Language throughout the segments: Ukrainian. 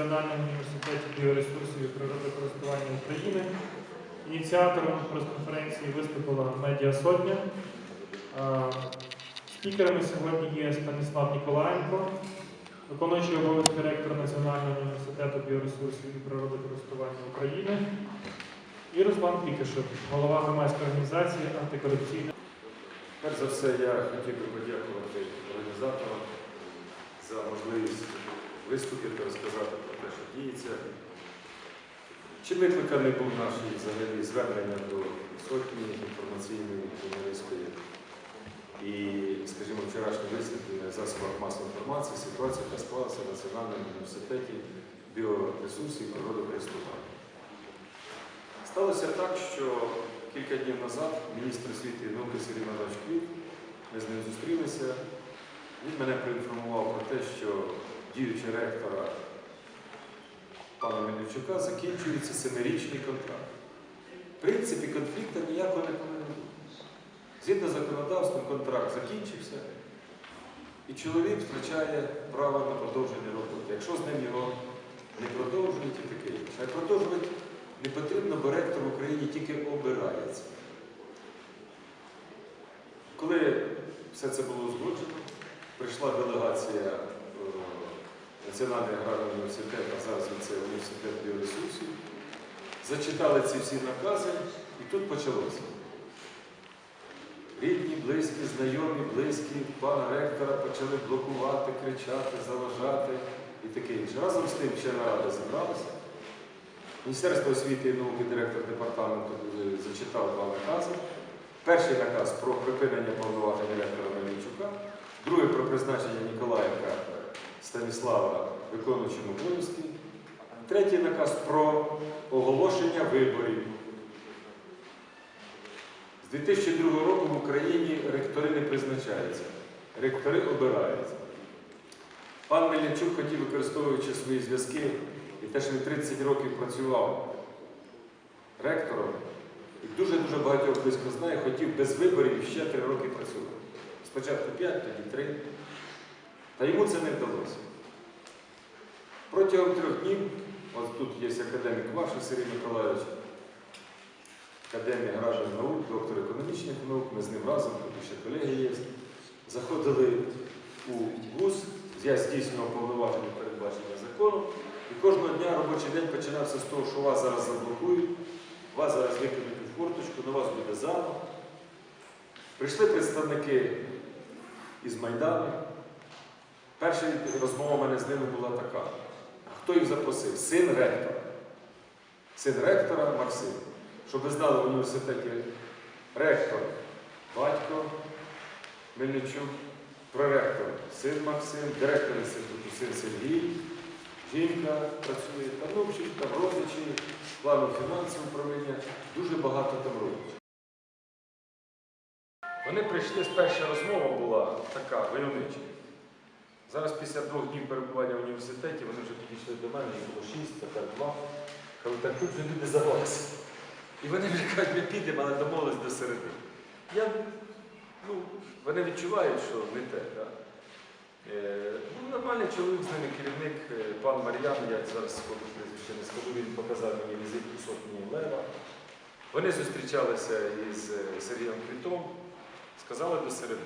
Національному університеті біоресурсів і природокористування України. Ініціатором прес-конференції виступила Медіа Сотня. Спікерами сьогодні є Станіслав Ніколаєнко, виконуючий обов'язки ректора Національного університету біоресурсів і природокористування України, і Руслан Пікашев, голова громадської організації антикорупційна. Перш за все, я хотів би подякувати організаторам за можливість виступити, розказати про те, що діється. Чим викликаний був наш взагалі звернення до сотні інформаційної журналістської і, скажімо, вчорашнє висвітлення в засобах масової інформації, ситуація, яка склалася в Національному університеті біоресурсів і природокористування. Сталося так, що кілька днів назад міністр освіти і науки Сергій Іванович ми з ним зустрілися, він мене проінформував про те, що діючий ректора пана Мельничука закінчується семирічний контракт. В принципі, конфлікту ніякого не повинно бути. Згідно з законодавством, контракт закінчився, і чоловік втрачає право на продовження роботи. Якщо з ним його не продовжують і таке інше. А продовжувати не потрібно, бо ректор в Україні тільки обирається. Коли все це було узгоджено, прийшла делегація е, Національного аграрного університету, а зараз це університет біоресурсів, зачитали ці всі накази, і тут почалося. Рідні, близькі, знайомі, близькі пана ректора почали блокувати, кричати, заважати і таке інше. Разом з тим ще нарада зібралася. Міністерство освіти і науки, директор департаменту е, зачитав два накази. Перший наказ про припинення повноважень ректора Мельничука, другий про призначення Ніколаєнка Станіслава виконуючим обов'язки, третій наказ про оголошення виборів. З 2002 року в Україні ректори не призначаються, ректори обираються. Пан Мельничук хотів, використовуючи свої зв'язки і те, що він 30 років працював ректором, і дуже-дуже багатьох близько знає, хотів без виборів ще 3 роки працювати. Спочатку 5, тоді 3. Та йому це не вдалося. Протягом трьох днів, от тут є академік ваш Сергій Миколаївич, академія аграрних наук, доктор економічних наук, ми з ним разом, тут ще колеги є, заходили у ВУЗ, я здійснював повноваження передбачення закону, і кожного дня робочий день починався з того, що вас зараз заблокують, вас зараз викинуть у форточку, на вас буде замок. Прийшли представники із Майдану. Перша розмова в мене з ними була така. Хто їх запросив? Син ректора. Син ректора Максим. Щоб ви знали в університеті ректор батько Мельничук, проректор син Максим, директор інституту син Сергій, жінка працює, там, ну, там родичі, плану фінансового управління, дуже багато там родичів. Вони прийшли, перша розмова була така, войовнича. Зараз після двох днів перебування в університеті вони вже підійшли до мене, їх було шість, тепер два. Кажуть, так тут вже люди завалися. І вони вже кажуть, ми підемо, але домовились до середи. Я, ну, вони відчувають, що не те. Да? Е, ну, нормальний чоловік з ними, керівник, е, пан Мар'ян, я зараз скажу прізвище не скажу, він показав мені візитку сотні лева. Вони зустрічалися із е, Сергієм Квітом, сказали до середи.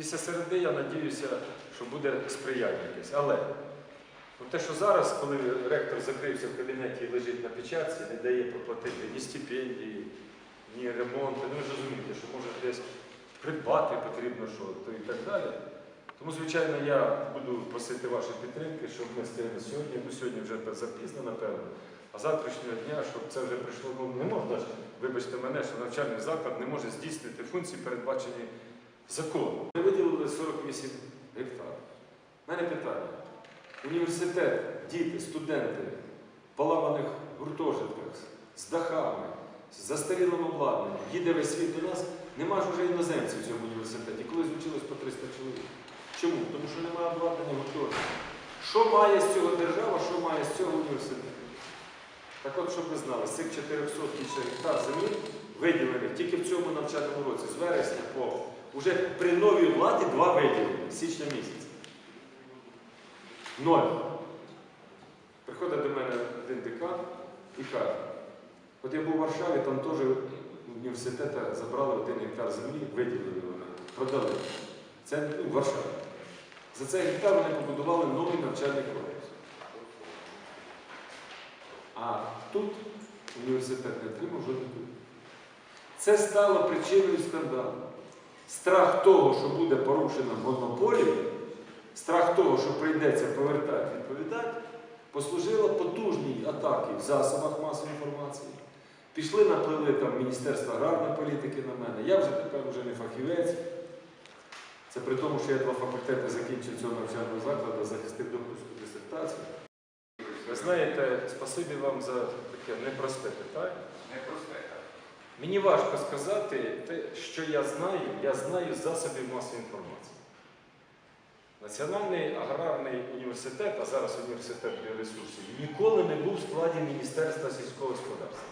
Після середи я надіюся, що буде сприяння якесь. Але те, що зараз, коли ректор закрився в кабінеті і лежить на печатці, не дає проплатити ні стипендії, ні ремонти, ну ви ж розумієте, що може десь придбати потрібно що, то і так далі. Тому, звичайно, я буду просити вашої підтримки, щоб ми стояли сьогодні, ну сьогодні вже запізно, напевно, а завтрашнього дня, щоб це вже прийшло, ну не можна ж, вибачте мене, що навчальний заклад не може здійснити функції, передбачені законом. Ми виділили 48 гектарів. У мене питання. Університет, діти, студенти в поламаних гуртожитках, з дахами, з застарілим обладнанням, їде весь світ до нас, нема ж вже іноземців в цьому університеті. Колись звучилось по 300 чоловік. Чому? Тому що немає обладнання гуртожитку. Що має з цього держава, що має з цього університет? Так от, щоб ви знали, з цих 400 більше гектар землі виділених тільки в цьому навчальному році, з вересня по уже при новій владі два виділення з січня місяця. Ноль. Приходить до мене один декан і каже, от я був у Варшаві, там теж університету забрали один гектар землі, виділили вони, продали. Це ну, Варшаві. За цей гектар вони побудували новий навчальний корпус. А тут університет не отримав жодних. Це стало причиною скандалу. Страх того, що буде порушена монополія, страх того, що прийдеться повертати, відповідати, послужило потужній атаки в засобах масової інформації. Пішли, наплили там Міністерство аграрної політики на мене. Я вже тепер вже не фахівець. Це при тому, що я два факультети закінчив цього навчального закладу, захистив докторську дисертацію. Ви знаєте, спасибі вам за таке непросте питання. Непросте. Мені важко сказати те, що я знаю, я знаю з засобів масової інформації. Національний аграрний університет, а зараз університет біоресурсів, ніколи не був в складі Міністерства сільського господарства.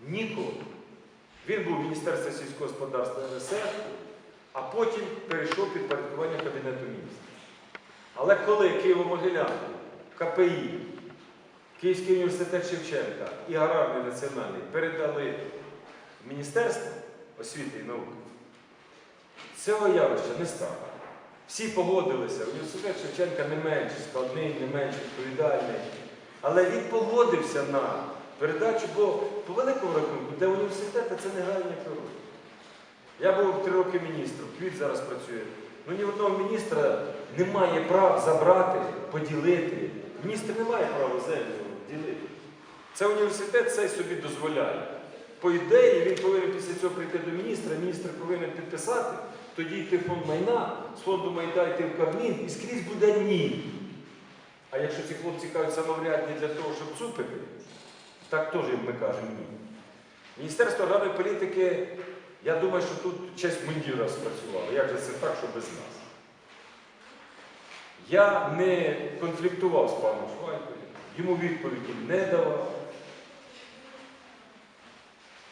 Ніколи. Він був в Міністерстві сільського господарства РСР, а потім перейшов під порядкування Кабінету міністрів. Але коли Києво-Могилянку, КПІ, Київський університет Шевченка і Аграрний національний передали в Міністерство освіти і науки, цього явища не стало. Всі погодилися, університет Шевченка не менш складний, не менш відповідальний. Але він погодився на передачу, бо по великому рахунку для університету це не грає. Я був три роки міністром, квіт зараз працює. Ну ні одного міністра не має права забрати, поділити. Міністр не має права землю ділити. Це університет цей собі дозволяє. По ідеї він повинен після цього прийти до міністра, міністр повинен підписати, тоді йти в фонд майна, з фонду майна йти в Кабмін і скрізь буде ні. А якщо ці хлопці кажуть самоврядні для того, щоб цупити, так теж ми кажемо ні. Міністерство аграрної політики, я думаю, що тут честь мундіра спрацювала. Як же це так, що без нас? Я не конфліктував з паном Швайкою, йому відповіді не давав.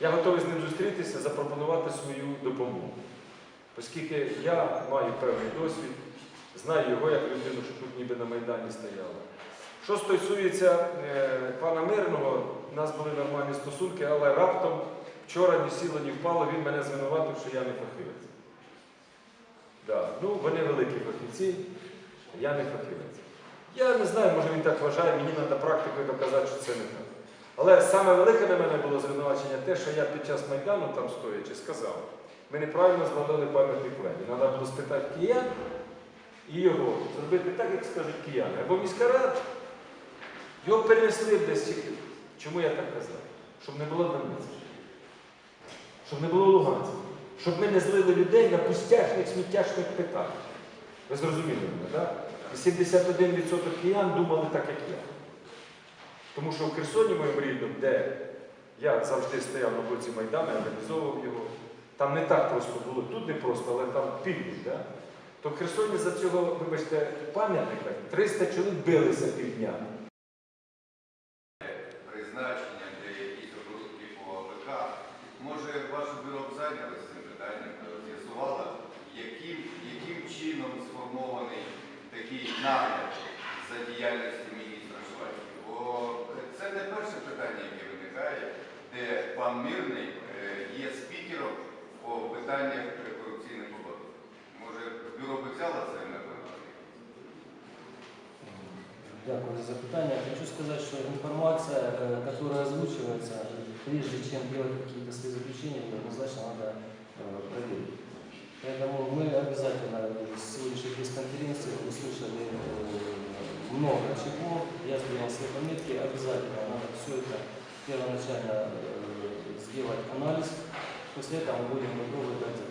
Я готовий з ним зустрітися, запропонувати свою допомогу. Оскільки я маю певний досвід, знаю його як людину, що тут ніби на Майдані стояла. Що стосується е, пана Мирного, у нас були нормальні стосунки, але раптом вчора ні сіло, ні впало, він мене звинуватив, що я не фахівець. Да. Ну, вони великі фахівці, я не фахівець. Я не знаю, може він так вважає, мені треба практикою доказати, що це не так. Але саме велике на мене було звинувачення те, що я під час Майдану там стоячи сказав, ми неправильно згадали пам'ятник Лені. Треба було спитати киян і його зробити так, як скажуть кияни. Або міська рада. Його перенесли б десь. Чому я так казав? Щоб не було Донецька. Щоб не було Луганська. Щоб ми не злили людей на пустяшних, сміттяшних питаннях. Ви зрозуміли мене, так? І 71% киян думали так, як я. Тому що в Херсоні, моєму рідному, де я завжди стояв на боці Майдану, організовував його, там не так просто було, тут не просто, але там північ. Да? То в Херсоні за цього, вибачте, пам'ятника 300 чоловік билися півдня. Призначення для якісь оборудки по АПК. Може, ваше бюро б зайнялося цим питанням, та з'ясувало, яким, яким чином сформований такий нагляд за діяльністю це не перше питання, яке виникає, де пан Мирний е, є спікером по питаннях корупційних угод. Може, бюро б взяло це на контроль? Дякую за запитання. Хочу сказать, что информация, э, которая озвучивается, прежде чем делать какие-то свои заключения, ее однозначно надо э, проверить. Поэтому мы обязательно с сегодняшней пресс-конференции услышали э, много чего. Я сделал свои пометки. Обязательно надо все это первоначально э, сделать анализ. После этого мы будем готовы дать